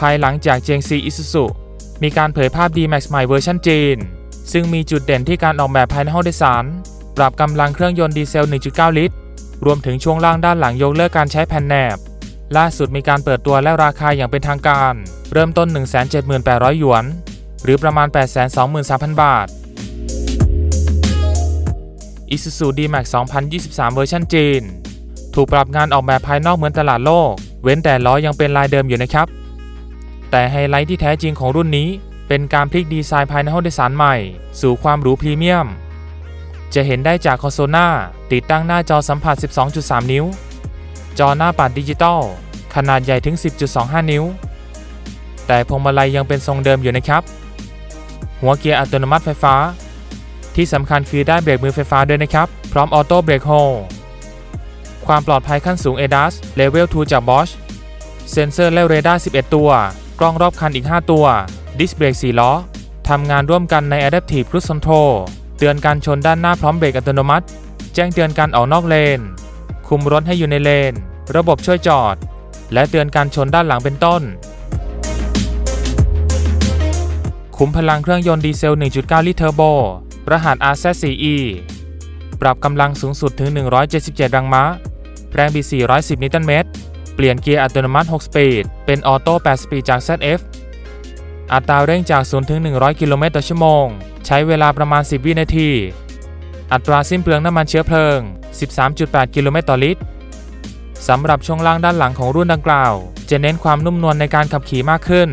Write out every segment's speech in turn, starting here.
ภายหลังจาก g จ c Isuzu มีการเผยภาพ D-Max ใหม่เวอร์ชันจีน ซึ่งมีจุดเด่นที่การออกแบบภายในห้องโดยสาร ปรับกำลังเครื่องยนต์ดีเซล 1.9 ลิตร รวมถึงช่วงล่างด้านหลังยกเลิกการใช้แผ่นแหนบ ล่าสุดมีการเปิดตัวและราคาอย่างเป็นทางการ เริ่มต้น 178,000 หยวน หรือประมาณ 823,000 บาท Isuzu D-Max 2023 เวอร์ชันจีน ถูกปรับงานออกแบบภายนอกเหมือนตลาดโลก เว้นแต่ล้อยังเป็นลายเดิมอยู่นะครับ แต่ไฮไลท์ที่แท้จริงของรุ่นนี้เป็นการพลิกดีไซน์ภายในห้องโดยสารใหม่ สู่ความหรูพรีเมียม จะเห็นได้จากคอนโซลหน้าติดตั้งหน้าจอสัมผัส 12.3 นิ้ว จอหน้าปัดดิจิตอลขนาดใหญ่ถึง 10.25 นิ้ว แต่พวงมาลัยยังเป็นทรงเดิมอยู่นะครับ หัวเกียร์อัตโนมัติไฟฟ้า ที่สำคัญคือได้เบรกมือไฟฟ้าด้วยนะครับ พร้อมออโต้เบรกโฮลความปลอดภัยขั้นสูง ADAS Level 2 จาก Bosch เซ็นเซอร์และเรดาร์ 11 ตัว กล้องรอบคันอีก 5 ตัว ดิสเบรก4ล้อทำงานร่วมกันใน Adaptive Cruise Control เตือนการชนด้านหน้าพร้อมเบรกอัตโนมัติ แจ้งเตือนการออกนอกเลน คุมรถให้อยู่ในเลน ระบบช่วยจอด และเตือนการชนด้านหลังเป็นต้นขุมพลังเครื่องยนต์ดีเซล 1.9 ลิตรเทอร์โบ รหัส RZ4E ปรับกำลังสูงสุดถึง 177 แรงม้า แรงบิด 410 นิวตันเมตร เปลี่ยนเกียร์อัตโนมัติ 6 สปีด เป็นออโต้ 8 สปีดจาก ZF อัตราเร่งจาก 0 ถึง 100 กิโลเมตรต่อชั่วโมง ใช้เวลาประมาณ 10 วินาที อัตราสิ้นเปลืองน้ำมันเชื้อเพลิง 13.8 กิโลเมตรต่อลิตร สำหรับช่วงล่างด้านหลังของรุ่นดังกล่าว จะเน้นความนุ่มนวลในการขับขี่มากขึ้น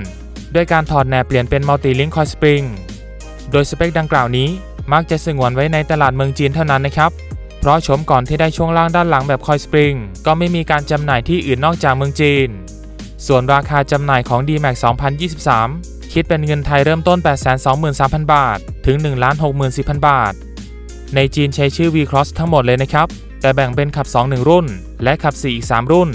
ด้วยการถอดแหนบเปลี่ยนเป็นมัลติลิง k คอยสปริง โดยสเปคดังกล่าวนี้มักจะสงวนไว้ในตลาดเมืองจีนเท่านั้นนะครับ ราะชมก่อนที่ได้ช่วงล่างด้านหลังแบบคอยสปริงก็ไม่มีการจำหน่ายที่อื่นนอกจากเมืองจีน ส่วนราคาจำหน่ายของ D-Max 2023 คิดเป็นเงินไทยเริ่มต้น 823,000 บาท ถึง 1,64,000 บาท ในจีนใช้ชื่อ V-Cross ทั้งหมดเลยนะครับ แต่แบ่งเป็นขับ 2 1 รุ่น และขับ 4 อีก 3 รุ่น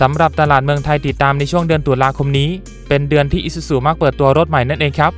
สำหรับตลาดเมืองไทยติดตามในช่วงเดือนตุลาคมนี้ เป็นเดือนที่ Isuzu มักเปิดตัวรถใหม่นั่นเองครับ